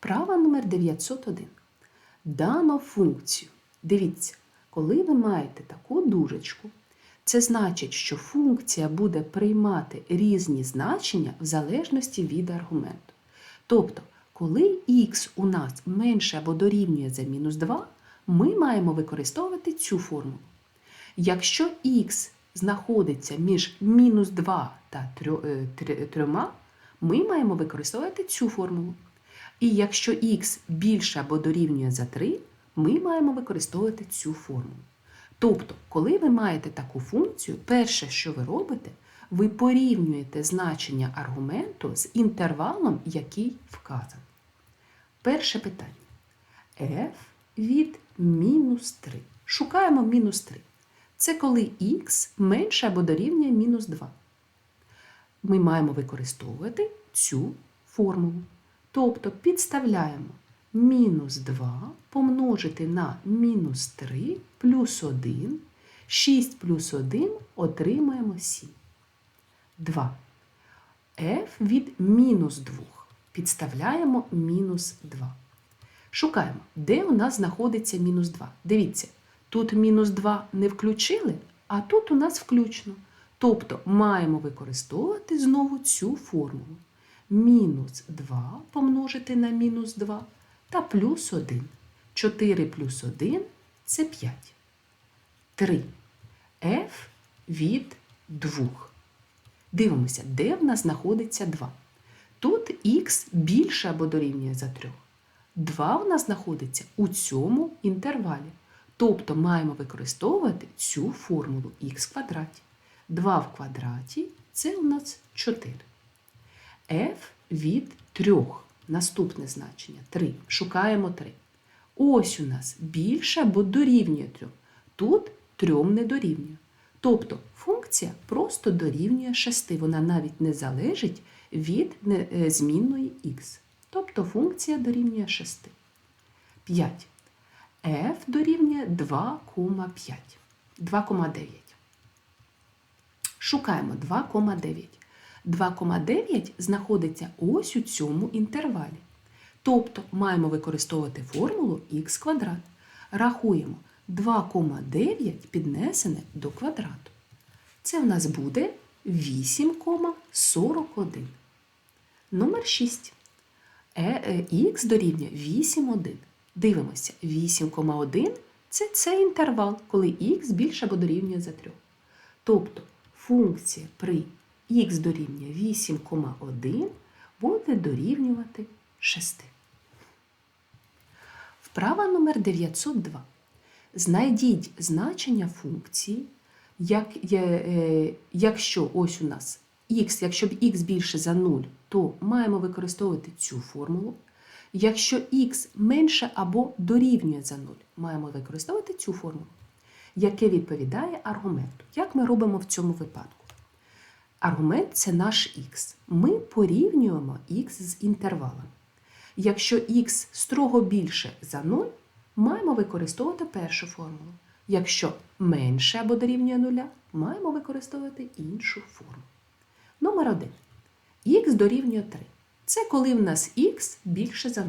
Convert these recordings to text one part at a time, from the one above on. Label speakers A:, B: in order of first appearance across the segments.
A: Вправа номер 901. Дано функцію. Дивіться, коли ви маєте таку дужечку, це значить, що функція буде приймати різні значення в залежності від аргументу. Тобто, коли х у нас менше або дорівнює за мінус 2, ми маємо використовувати цю формулу. Якщо х знаходиться між мінус 2 та 3, ми маємо використовувати цю формулу. І якщо х більше або дорівнює за 3, ми маємо використовувати цю формулу. Тобто, коли ви маєте таку функцію, перше, що ви робите, ви порівнюєте значення аргументу з інтервалом, який вказаний. Перше питання. f від мінус 3. Шукаємо мінус 3. Це коли х менше або дорівнює мінус 2. Ми маємо використовувати цю формулу. Тобто підставляємо мінус 2 помножити на мінус 3 плюс 1. 6 плюс 1 отримаємо 7. 2. f від мінус 2. Підставляємо мінус 2. Шукаємо, де у нас знаходиться мінус 2. Дивіться, тут мінус 2 не включили, а тут у нас включно. Тобто маємо використовувати знову цю формулу. Мінус 2 помножити на мінус 2 та плюс 1. 4 плюс 1 це 5. 3. f від 2. Дивимося, де в нас знаходиться 2. Тут х більше або дорівнює за 3. 2 в нас знаходиться у цьому інтервалі. Тобто маємо використовувати цю формулу х квадраті. 2 в квадраті це у нас 4. F від 3. Наступне значення 3. Шукаємо 3. Ось у нас більше або дорівнює 3. Тут 3 не дорівнює. Тобто функція просто дорівнює 6. Вона навіть не залежить від е, змінної х. Тобто функція дорівнює 6. 5. f дорівнює 2,5. 2,9. Шукаємо 2,9. 2,9 знаходиться ось у цьому інтервалі. Тобто маємо використовувати формулу х квадрат. Рахуємо 2,9 піднесене до квадрату. Це в нас буде 8,41. Номер 6. Е, х дорівнює 8,1. Дивимося, 8,1 це цей інтервал, коли х більше або дорівнює за 3. Тобто функція при х дорівнює 8,1 буде дорівнювати 6. Вправа номер 902. Знайдіть значення функції, як, е, якщо ось у нас х, якщо б х більше за 0, то маємо використовувати цю формулу. Якщо х менше або дорівнює за 0, маємо використовувати цю формулу, яке відповідає аргументу. Як ми робимо в цьому випадку? Аргумент це наш х. Ми порівнюємо х з інтервалом. Якщо х строго більше за 0, маємо використовувати першу формулу. Якщо менше або дорівнює 0, маємо використовувати іншу формулу. Номер 1. х дорівнює 3. Це коли в нас х більше за 0.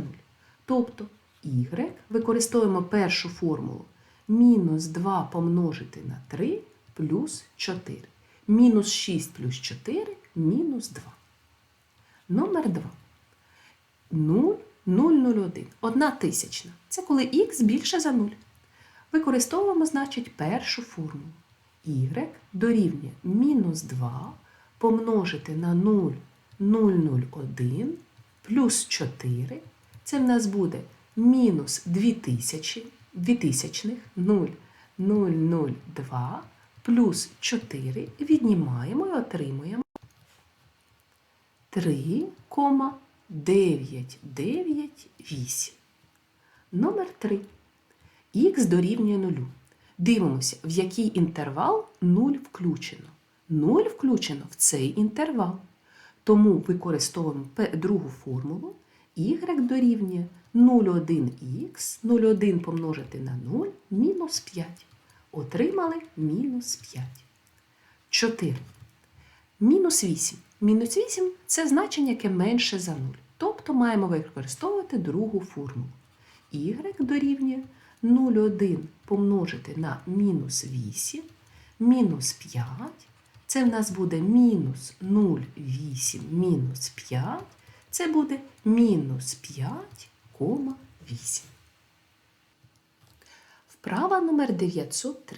A: Тобто y використовуємо першу формулу мінус 2 помножити на 3 плюс 4. Мінус 6 плюс 4 мінус 2. Номер 2. 0, 0,01. Одна тисячна. Це коли х більше за 0. Використовуємо, значить, першу формулу. y дорівнює мінус 2 помножити на 0, 0,01 плюс 4. Це в нас буде мінус 2000, 2000 0,002 плюс 4 віднімаємо і отримуємо 3,998. Номер 3. Х дорівнює 0. Дивимося, в який інтервал 0 включено. 0 включено в цей інтервал. Тому використовуємо другу формулу. y дорівнює 0,1х, 0,1 помножити на 0, мінус 5. Отримали мінус 5. 4. Мінус 8. Мінус 8 це значення, яке менше за 0. Тобто маємо використовувати другу формулу. y дорівнює 0,1 помножити на мінус 8, мінус 5. Це в нас буде мінус 0,8 мінус 5. Це буде мінус 5,8. Вправа номер 903.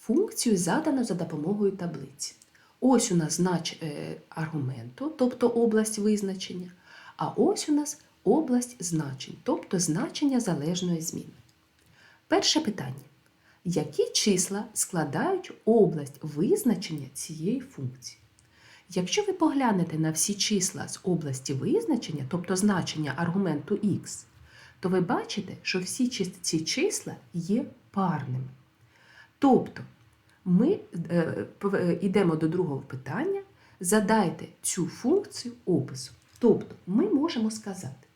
A: Функцію задано за допомогою таблиці. Ось у нас знач е, аргументу, тобто область визначення, а ось у нас область значень, тобто значення залежної зміни. Перше питання. Які числа складають область визначення цієї функції? Якщо ви поглянете на всі числа з області визначення, тобто значення аргументу х, то ви бачите, що всі ці числа є парними. Тобто, ми е, пов- е, йдемо до другого питання, задайте цю функцію опису. Тобто, ми можемо сказати,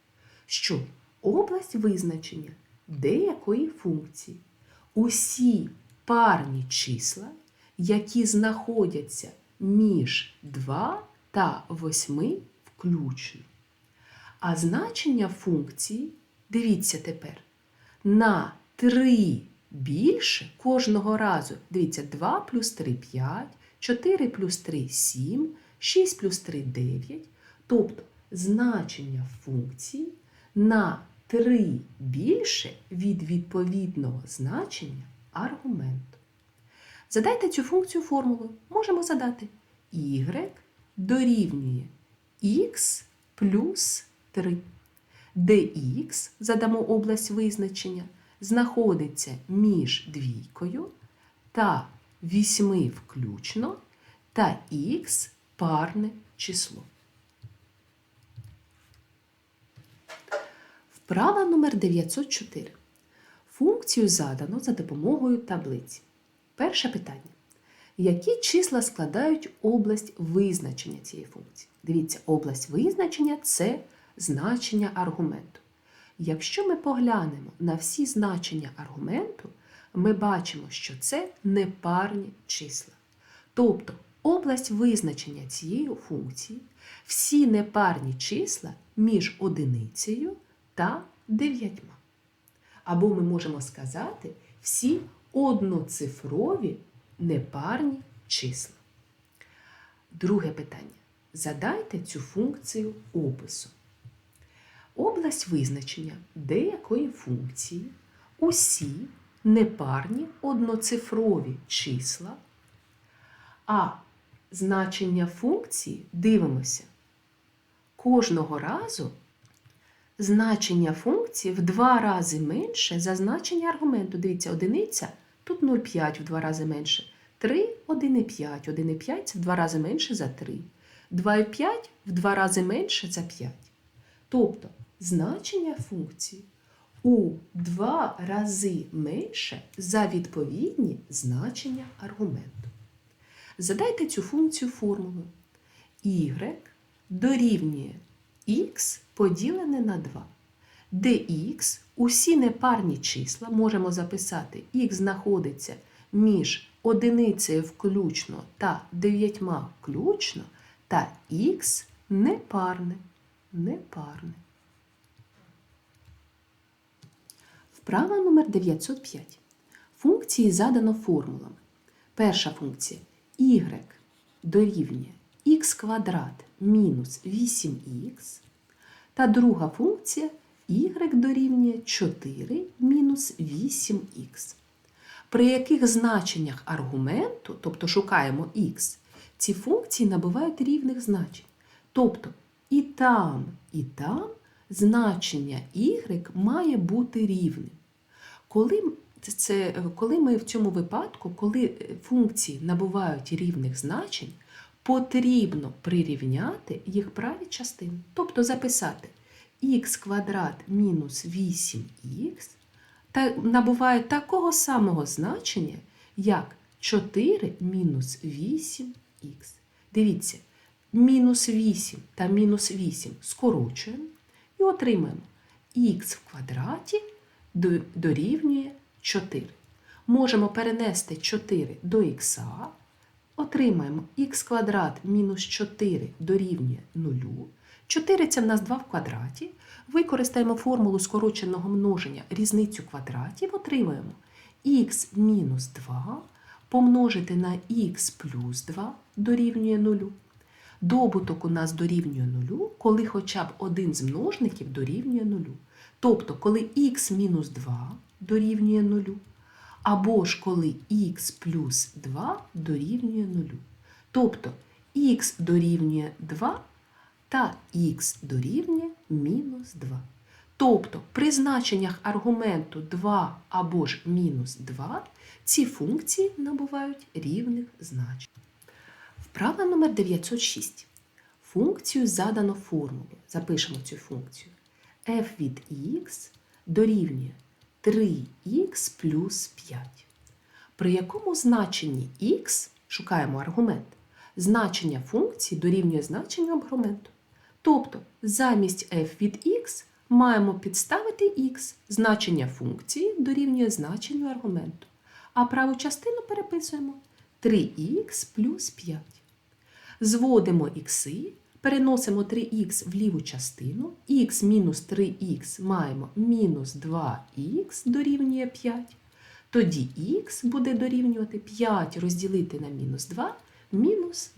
A: що область визначення деякої функції усі парні числа, які знаходяться між 2 та 8 включно. А значення функції, дивіться тепер, на 3 більше кожного разу. Дивіться, 2 плюс 3 5, 4 плюс 3 7, 6 плюс 3 9. Тобто значення функції на 3 більше від відповідного значення аргументу. Задайте цю функцію формулою. Можемо задати y дорівнює x плюс 3, де x, задамо область визначення, знаходиться між двійкою та 8 включно та x парне число. Вправа номер 904. Функцію задано за допомогою таблиці. Перше питання. Які числа складають область визначення цієї функції? Дивіться, область визначення це значення аргументу. Якщо ми поглянемо на всі значення аргументу, ми бачимо, що це непарні числа. Тобто область визначення цієї функції всі непарні числа між одиницею та дев'ятьма. Або ми можемо сказати всі одноцифрові непарні числа. Друге питання. Задайте цю функцію опису. Область визначення деякої функції усі непарні одноцифрові числа, а значення функції дивимося. Кожного разу значення функції в два рази менше за значення аргументу. Дивіться, одиниця тут 0,5 в два рази менше. 3 1,5. 1,5 це в два рази менше за 3. 2,5 в два рази менше за 5. Тобто значення функції у два рази менше за відповідні значення аргументу. Задайте цю функцію формулою. y дорівнює х поділене на 2, де х усі непарні числа можемо записати, х знаходиться між одиницею включно та дев'ятьма включно, та х непарне. непарне. Вправа номер 905. Функції задано формулами. Перша функція y дорівнює х квадрат мінус 8х. Та друга функція y дорівнює 4 мінус 8х. При яких значеннях аргументу, тобто шукаємо х, ці функції набувають рівних значень. Тобто і там, і там значення y має бути рівним. Коли, це, коли ми в цьому випадку, коли функції набувають рівних значень, потрібно прирівняти їх праві частини. Тобто записати х квадрат мінус 8х та набуває такого самого значення, як 4 мінус 8х. Дивіться, мінус 8 та мінус 8 скорочуємо і отримаємо х в квадраті дорівнює 4. Можемо перенести 4 до х, отримаємо х квадрат мінус 4 дорівнює 0. 4 це в нас 2 в квадраті. Використаємо формулу скороченого множення різницю квадратів, отримаємо х мінус 2 помножити на х плюс 2 дорівнює 0. Добуток у нас дорівнює 0, коли хоча б один з множників дорівнює 0. Тобто, коли х мінус 2 дорівнює 0, або ж коли х плюс 2 дорівнює 0. Тобто х дорівнює 2 та х дорівнює мінус 2. Тобто при значеннях аргументу 2 або ж мінус 2 ці функції набувають рівних значень. Вправа номер 906. Функцію задано формулою. Запишемо цю функцію. F від x дорівнює 3х плюс 5. При якому значенні x шукаємо аргумент. Значення функції дорівнює значенню аргументу. Тобто замість f від x маємо підставити x. Значення функції дорівнює значенню аргументу. А праву частину переписуємо 3х плюс 5. Зводимо ікси, переносимо 3х в ліву частину, х мінус 3х маємо мінус 2х дорівнює 5. Тоді х буде дорівнювати 5 розділити на мінус 2, мінус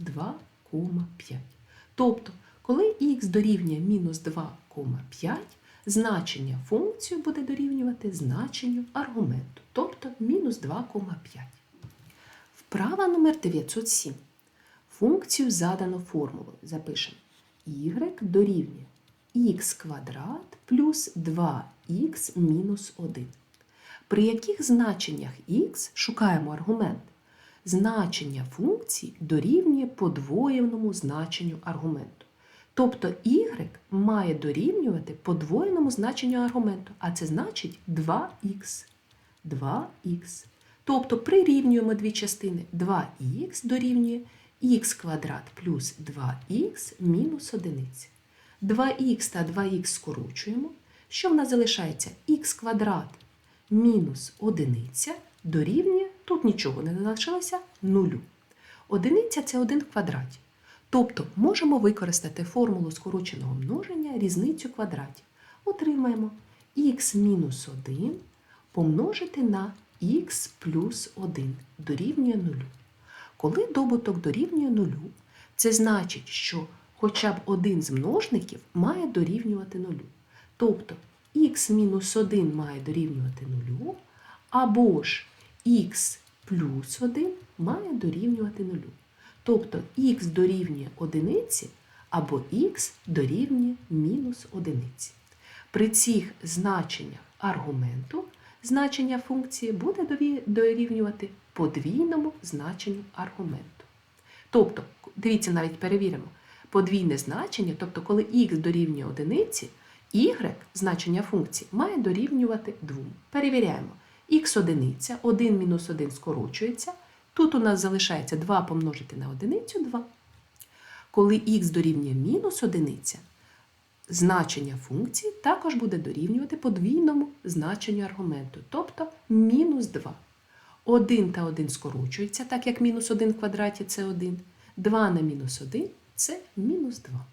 A: 2,5. Тобто, коли х дорівнює мінус 2,5, значення функції буде дорівнювати значенню аргументу, тобто мінус 2,5. Вправа номер 907. Функцію задано формулою. Запишемо y дорівнює х квадрат плюс 2х мінус 1. При яких значеннях х шукаємо аргумент. Значення функції дорівнює подвоєному значенню аргументу. Тобто y має дорівнювати подвоєному значенню аргументу, а це значить 2х. 2х. Тобто прирівнюємо дві частини 2х дорівнює х квадрат плюс 2х мінус 1. 2х та 2х скорочуємо. Що в нас залишається? х квадрат мінус 1 дорівнює, тут нічого не залишилося, 0. Одиниця це 1 в квадраті. Тобто можемо використати формулу скороченого множення різницю квадратів. Отримаємо х мінус 1 помножити на х плюс 1 дорівнює 0. Коли добуток дорівнює 0, це значить, що хоча б один з множників має дорівнювати 0. Тобто х мінус 1 має дорівнювати 0, або ж х плюс 1 має дорівнювати 0. Тобто х дорівнює 1 або х дорівнює мінус 1. При цих значеннях аргументу значення функції буде дорівнювати подвійному значенню аргументу. Тобто, дивіться, навіть перевіримо, подвійне значення, тобто коли х дорівнює одиниці, y, значення функції, має дорівнювати 2. Перевіряємо. х одиниця, 1 мінус 1 скорочується. Тут у нас залишається 2 помножити на одиницю 2. Коли х дорівнює мінус одиниця, значення функції також буде дорівнювати подвійному значенню аргументу, тобто мінус 2. 1 та 1 скорочується, так як мінус 1 в квадраті це 1. 2 на мінус 1 це мінус 2.